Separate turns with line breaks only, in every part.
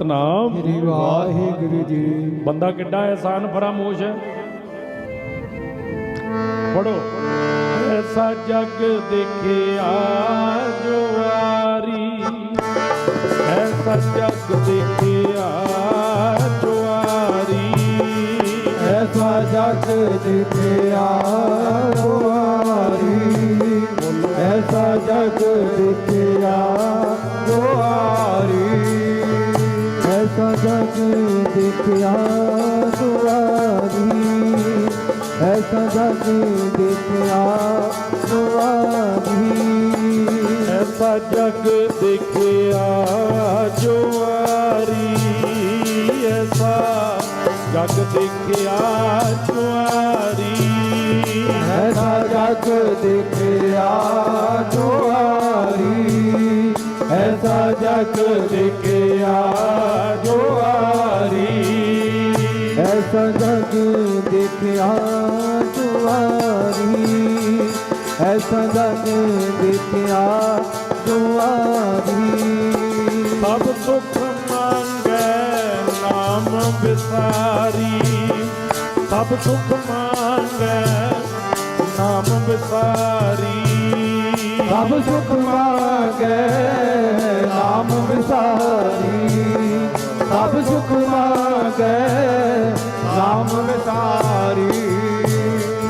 ਸਤਨਾਮ
ਸ੍ਰੀ ਵਾਹਿਗੁਰੂ ਜੀ।
ਬੰਦਾ ਕਿੱਡਾ ਐਸਾਨ ਫਰਾਮੋਸ਼ ਹੈ ਪੜੋ ਐਸਾ ਜਗ ਦੇਖਿਆ ਜੋ ਆਰੀ ਐਸਾ ਜਗ ਦੇਖਿਆ ਜੋ ਆਰੀ
ਐਸਾ ਜਗ ਦੇਖਿਆ ਦੁਆਰੀ ਐਸਾ ਜਗ ਦੇਖਿਆ ਜਗ ਦੇਖਿਆ ਦੁਆਰੀ ਐਸਾ ਜਗ ਦੇਖਿਆ ਦੁਆਰੀ
ਐਸਾ ਜਗ ਦੇਖਿਆ ਜੋ ਆਰੀ ਐਸਾ ਜਗ ਦੇਖਿਆ ਜੋ ਆਰੀ
ਐਸਾ ਜਗ ਦੇਖਿਆ ਦੁਆਰੀ ਐਸਾ ਜਗ ਦੇਖਿਆ ਐਸਾ ਜਗ ਦੇਖਿਆ ਦੁਆਰੀ ਐਸਾ ਜਗ ਦੇਖਿਆ ਦੁਆਰੀ।
ਸਭ ਸੁਖ ਮੰਗੈ ਨਾਮ ਵਿਸਾਰੀ। ਸਭ ਸੁਖ ਮੰਗੈ ਨਾਮ ਵਿਸਾਰੀ।
ਸਭ ਸੁਖ ਮਾਗੈ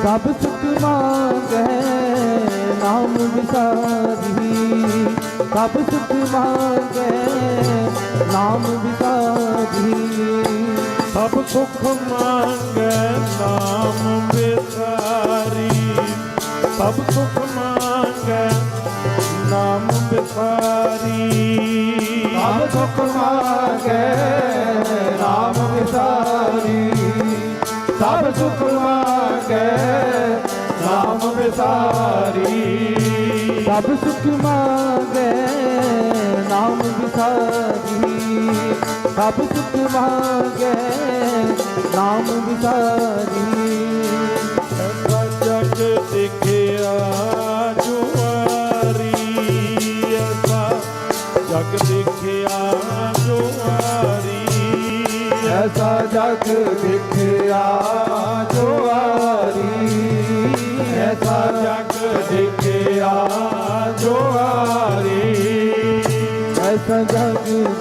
ਸਭ ਸੁਖ ਮਾਗੈ ਨਾਮ ਵਿਸਾਰੀ। ਸਭ ਸੁਖ ਮਾਗੈ ਨਾਮ ਵਿਸਾਰੀ। ਸਭ ਸੁਖ ਮੰਗੈ ਨਾਮ ਵਿਸਾਰੀ।
ਸਭ ਸੁਖ ਮੰਗੈ ਨਾਮ ਵਿਸਾਰੀ। ਸਭ ਸੁਖ ਮਾਗੈ ਨਾਮ ਵਿਸਾਰੀ।
ਸਭ ਸੁਖ ਮਾਗੈ ਵਿਸਾਰੀ ਸਭ ਸੁਖ ਮਾਗੈ ਨਾਮ ਵਿਸਾਰੀ। ਸਭ ਸੁਖ ਮਾਗੈ ਨਾਮ ਵਿਸਾਰੀ।
ਐਸਾ ਜਗ ਦੇਖਿਆ ਜੁਆਰੀ। ਐਸਾ ਜਗ ਦੇਖਿਆ ਜੁਆਰੀ।
ਐਸਾ ਜਗ ਦੇਖਿਆ ਜੋਆਰੀ।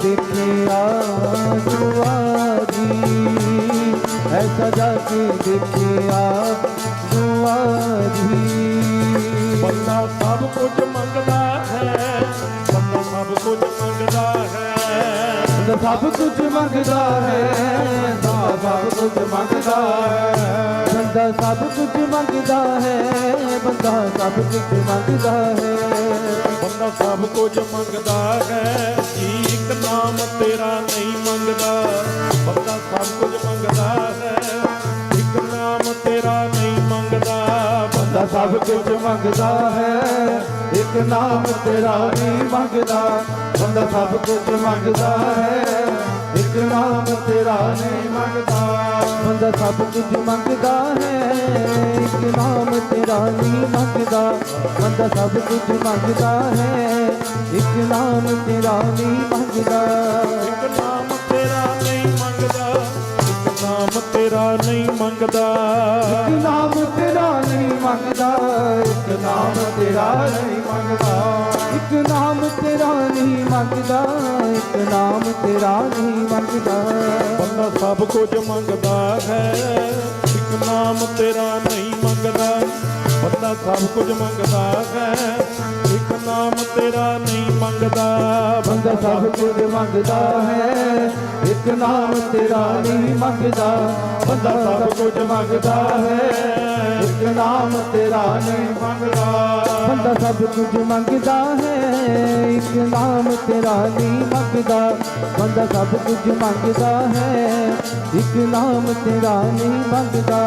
ਦੇਖਿਆ ਜੋਆਰੀ ਐਸਾ ਜਗ ਦੇਖਿਆ ਜੋਆਰੀ
ਬੰਦਾ ਸਭ ਕੁਝ ਮੰਗਦਾ ਹੈ, ਬੰਦਾ ਸਭ ਕੁਝ ਮੰਗਦਾ ਹੈ।
ਬੰਦਾ ਸਭ ਕੁਝ ਮੰਗਦਾ ਹੈ, ਬੰਦਾ ਸਭ ਕੁਝ ਮੰਗਦਾ ਹੈ। ਬੰਦਾ ਸਭ ਕੁਝ ਮੰਗਦਾ ਹੈ, ਬੰਦਾ ਸਭ ਕੁਝ ਮੰਗਦਾ ਹੈ।
ਸਭ ਕੁਝ ਮੰਗਦਾ ਹੈ। ਇੱਕ ਨਾਮ ਤੇਰਾ ਨਹੀਂ ਮੰਗਦਾ। ਬੰਦਾ ਸਭ ਕੁਝ ਮੰਗਦਾ ਹੈ। ਇੱਕ ਨਾਮ ਤੇਰਾ ਨਹੀਂ ਮੰਗਦਾ।
ਬੰਦਾ ਸਭ ਕੁਝ ਮੰਗਦਾ ਹੈ। ਇੱਕ ਨਾਮ ਤੇਰਾ ਨਹੀਂ ਮੰਗਦਾ। ਬੰਦਾ ਸਭ ਕੁਝ ਮੰਗਦਾ ਹੈ। ਇੱਕ ਨਾਮ ਤੇਰਾ ਨਹੀਂ ਮੰਗਦਾ। ਬੰਦਾ ਸਭ ਕੁਝ ਮੰਗਦਾ ਹੈ। ਇੱਕ ਨਾਮ ਤੇਰਾ ਨਹੀਂ ਮੰਗਦਾ ਬੰਦਾ ਸਭ ਕੁਝ ਮੰਗਦਾ ਹੈ। ਇੱਕ ਨਾਮ ਤੇਰਾ ਨਹੀਂ ਮੰਗਦਾ।
ਇੱਕ ਨਾਮ ਤੇਰਾ ਨਹੀਂ ਮੰਗਦਾ ਇੱਕ ਨਾਮ ਤੇਰਾ ਨਹੀਂ ਮੰਗਦਾ।
ਇੱਕ ਨਾਮ ਤੇਰਾ ਨਹੀਂ ਮੰਗਦਾ ਇੱਕ ਨਾਮ ਤੇਰਾ ਨਹੀਂ ਮੰਗਦਾ। ਇੱਕ ਨਾਮ ਤੇਰਾ ਨਹੀਂ ਮੰਗਦਾ ਇੱਕ ਨਾਮ ਤੇਰਾ ਨਹੀਂ ਮੰਗਦਾ।
ਬੰਦਾ ਸਭ ਕੁਝ ਮੰਗਦਾ ਹੈ ਇੱਕ ਨਾਮ ਤੇਰਾ ਨਹੀਂ ਮੰਗਦਾ। ਬੰਦਾ ਸਭ ਕੁਝ ਮੰਗਦਾ ਹੈ, ਇੱਕ ਨਾਮ ਤੇਰਾ ਨਹੀਂ ਮੰਗਦਾ।
ਬੰਦਾ ਸਭ ਕੁਝ ਮੰਗਦਾ ਹੈ, ਇੱਕ ਨਾਮ ਤੇਰਾ ਨਹੀਂ ਮੰਗਦਾ। ਬੰਦਾ ਸਭ ਕੁਝ ਮੰਗਦਾ ਹੈ, ਇੱਕ ਨਾਮ ਤੇਰਾ ਨਹੀਂ ਮੰਗਦਾ। ਬੰਦਾ ਸਭ ਕੁਝ ਮੰਗਦਾ ਹੈ, ਇੱਕ ਨਾਮ ਤੇਰਾ ਨਹੀਂ ਮੰਗਦਾ। ਬੰਦਾ ਸਭ ਕੁਝ ਮੰਗਦਾ ਹੈ, ਇੱਕ ਨਾਮ ਤੇਰਾ ਨਹੀਂ ਮੰਗਦਾ।